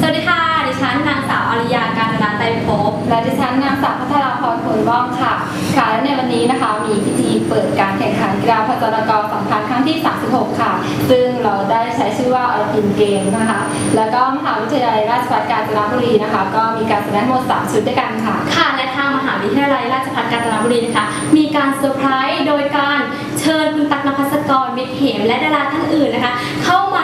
สวัสดีค่ะ ดิฉันนางสาวอริยาการนาไตรภพและดิฉันนางสาวพัทราพรผลบ้องค่ะ ค่ะและในวันนี้นะคะมีพิธีเปิดการแข่งขันกีฬาพจรกรสำคัญครั้งที่ 36 ค่ะ ซึ่งเราได้ใช้ชื่อว่าออลิมเกมนะคะ แล้วก็มหาวิทยาลัยราชภัฏกาญจนบุรีนะคะ ก็มีการแสดงหมด 3 ชุดด้วยกันค่ะ ค่ะ และทางมหาวิทยาลัยราชภัฏกาญจนบุรีนะคะ มีการเซอร์ไพรส์โดยการเชิญคุณตักนภัสกรมิตรเหมและดาราท่านอื่นนะคะ เข้ามา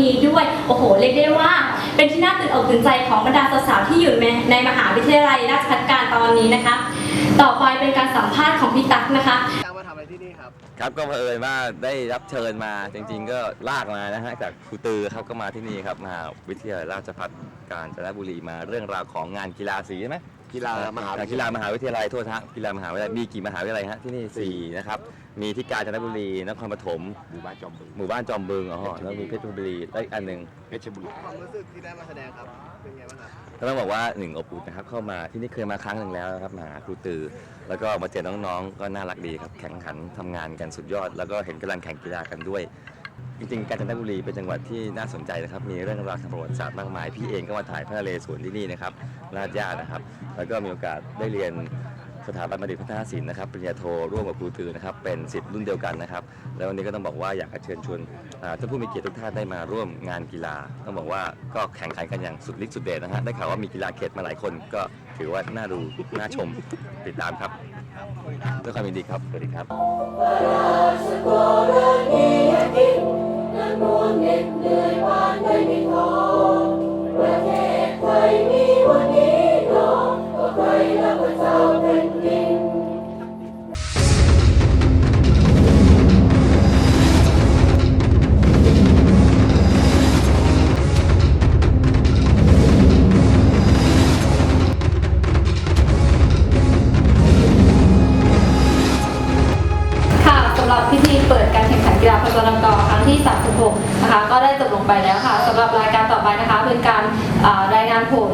นการแสดงครั้งนี้ด้วย โอ้โห เรียกได้ว่า เป็นที่น่าตื่นอกตื่นใจของบรรดาสาวๆที่อยู่ในในมหาวิทยาลัยราชภัฏการตอนนี้นะคะ ต่อไปเป็นการสัมภาษณ์ของพี่ตั๊กนะคะจ้างมาทำอะไรที่นี่ครับครับก็เผอิญว่าได้รับเชิญมาจริง ๆ ก็ลากมานะฮะจากครูตือครับก็มาที่นี่ครับมหาวิทยาลัยราชภัฏกาญจนบุรีมาเรื่องราวของงานกีฬาสีใช่ไหมกีฬามหาวิทยาลัยกีฬามหาวิทยาลัยโทษฮะกีฬามหาวิทยาลัยมีกี่มหาวิทยาลัยฮะที่นี่สี่นะครับ มีที่กาญจนบุรี นครปฐม หมู่บ้านจอมบึง หมู่บ้านจอมบึงอ๋อแล้วมีเพชรบุรีและอีกอันหนึ่งเพชรบุรีความรู้สึกที่ได้มาแสดงครับ เป็นไงบ้างครับก็ต้องบอกว่าหนึ่งอบอุ่นนะครับเข้ามาที่นี่เคยมาครั้งหนึ่งแล้วนะครับมาหาครูตือ แล้วก็มาเจอน้องๆ ก็น่ารักดีครับ แข่งขันทำงานกันสุดยอด แล้วก็เห็นกำลังแข่งกีฬากันด้วย จริงๆ กาญจนบุรีเป็นจังหวัดที่น่าสนใจนะครับ มีเรื่องราวทางประวัติศาสตร์มากมาย พี่เองก็มาถ่ายพระนเรศวรที่นี่นะครับ ราชญานะครับ แล้วก็มีโอกาสได้เรียน สถาบันบัณฑิตพัฒนาศิลป์นะครับปริญญาโทร่วมกับครูตือนะครับเป็นสิทธิ์รุ่นเดียวกันนะครับแล้ววันนี้ก็ต้องบอกว่าอยากเชิญชวนท่านผู้มีเกียรติทุกท่านได้มาร่วมงานกีฬา ต้องบอกว่าก็แข่งขันกันอย่างสุดฤทธิ์สุดเดชนะฮะได้ข่าวว่ามีกีฬาเขตมาหลายคน ก็ถือว่าน่าดูน่าชมติดตามครับด้วยความยินดีครับสวัสดีครับ ที่ 36 นะคะ ก็ได้จบลงไปแล้วค่ะสำหรับรายการต่อไปนะคะ เป็นการรายงานผล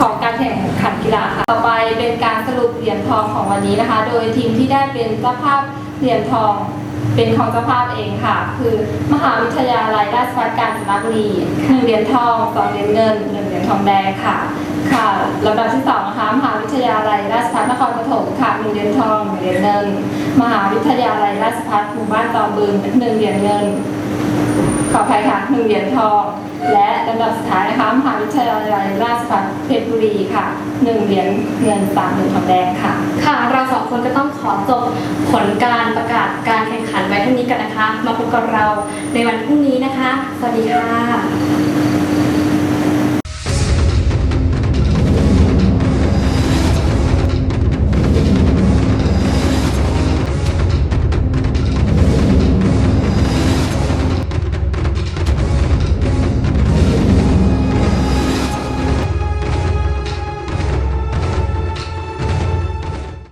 ของการแข่งขันกีฬาค่ะ ต่อไปเป็นการสรุปเหรียญทองของวันนี้นะคะ โดยทีมที่ได้เป็นเจ้าภาพเหรียญทอง เป็นของเจ้าภาพเองค่ะ คือมหาวิทยาลัยราชภัฏกาญจนบุรีหนึ่งเหรียญทองสองเหรียญเงินหนึ่งเหรียญทองแดงค่ะค่ะลำดับที่สองนะคะมหาวิทยาลัยราชภัฏนครปฐมค่ะหนึ่งเหรียญทองหนึ่งเหรียญเงิน มหาวิทยาลัยราชภัฏหมู่บ้านตอมบึงหนึ่งเหรียญเงินขออภัยค่ะหนึ่งเหรียญทอง และลำดับสุดท้ายนะคะมหาวิทยาลัยราชภัฏเพชรบุรีค่ะหนึ่งเหรียญเงินสามเหรียญทองแดงค่ะ ค่ะ เราสองคนก็ต้องขอจบผลการประกาศการแข่งันไว้เท่านี้กันนะคะ มาพบกับเราในวันพรุ่งนี้นะคะ สวัสดีค่ะ